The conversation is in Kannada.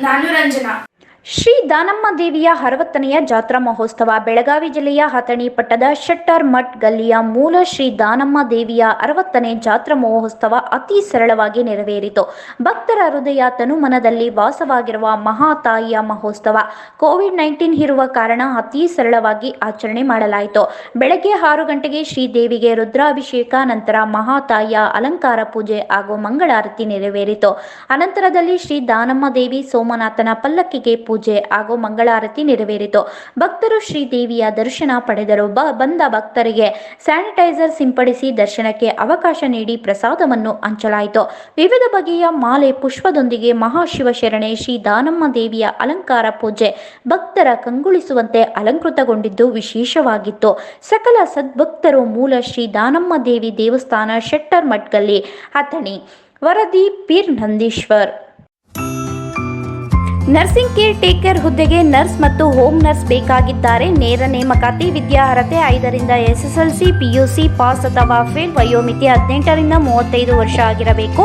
ನಾನು ರಂಜನಾ ದೇವಿಯ ಅರವತ್ತನೆಯ ಜಾತ್ರಾ ಮಹೋತ್ಸವ ಬೆಳಗಾವಿ ಜಿಲ್ಲೆಯ ಹತಣಿ ಪಟ್ಟದ ಶೆಟ್ಟರ್ ಮಠ್ ಗಲ್ಲಿಯ ಮೂಲ ಶ್ರೀ ದಾನಮ್ಮ ದೇವಿಯ ಅರವತ್ತನೇ ಜಾತ್ರಾ ಮಹೋತ್ಸವ ಅತಿ ಸರಳವಾಗಿ ನೆರವೇರಿತು. ಭಕ್ತರ ಹೃದಯ ತನುಮನದಲ್ಲಿ ವಾಸವಾಗಿರುವ ಮಹಾತಾಯಿಯ ಮಹೋತ್ಸವ ಕೋವಿಡ್ ನೈನ್ಟೀನ್ ಇರುವ ಕಾರಣ ಅತಿ ಸರಳವಾಗಿ ಆಚರಣೆ ಮಾಡಲಾಯಿತು. ಬೆಳಗ್ಗೆ ಆರು ಗಂಟೆಗೆ ಶ್ರೀ ದೇವಿಗೆ ರುದ್ರಾಭಿಷೇಕ, ನಂತರ ಮಹಾತಾಯಿಯ ಅಲಂಕಾರ ಪೂಜೆ ಹಾಗೂ ಮಂಗಳಾರತಿ ನೆರವೇರಿತು. ಅನಂತರದಲ್ಲಿ ಶ್ರೀ ದಾನಮ್ಮ ದೇವಿ ಸೋಮನಾಥನ ಪಲ್ಲಕ್ಕಿಗೆ ಪೂಜೆ ಹಾಗೂ ಮಂಗಳಾರತಿ ನೆರವೇರಿತು. ಭಕ್ತರು ಶ್ರೀ ದೇವಿಯ ದರ್ಶನ ಪಡೆದರು. ಬಂದ ಭಕ್ತರಿಗೆ ಸ್ಯಾನಿಟೈಸರ್ ಸಿಂಪಡಿಸಿ ದರ್ಶನಕ್ಕೆ ಅವಕಾಶ ನೀಡಿ ಪ್ರಸಾದವನ್ನು ಹಂಚಲಾಯಿತು. ವಿವಿಧ ಬಗೆಯ ಮಾಲೆ, ಪುಷ್ಪದೊಂದಿಗೆ ಮಹಾಶಿವಶರಣೆ, ಶ್ರೀ ದಾನಮ್ಮ ದೇವಿಯ ಅಲಂಕಾರ ಪೂಜೆ ಭಕ್ತರ ಕಂಗೊಳಿಸುವಂತೆ ಅಲಂಕೃತಗೊಂಡಿದ್ದು ವಿಶೇಷವಾಗಿತ್ತು. ಸಕಲ ಸದ್ಭಕ್ತರು ಮೂಲ ಶ್ರೀ ದಾನಮ್ಮ ದೇವಿ ದೇವಸ್ಥಾನ ಶೆಟ್ಟರ್ ಮಟ್ಗಲ್ಲಿ ಅಥಣಿ, ವರದಿ Peer Nandishwar nursing caretaker ಹುದ್ದೆಗೆ ನರ್ಸ್ ಮತ್ತು ಹೋಮ್ ನರ್ಸ್ ಬೇಕಾಗಿದ್ದಾರೆ. ನೇರ ನೇಮಕಾತಿ, ವಿದ್ಯಾರ್ಹತೆ ಐದರಿಂದ ಎಸ್ಎಸ್ಎಲ್ಸಿ, ಪಿಯುಸಿ, ಪಾಸ್ ಅಥವಾ ಫೇಲ್ ವಯೋಮಿತಿ ಹದಿನೆಂಟರಿಂದ ಮೂವತ್ತೈದು ವರ್ಷ ಆಗಿರಬೇಕು.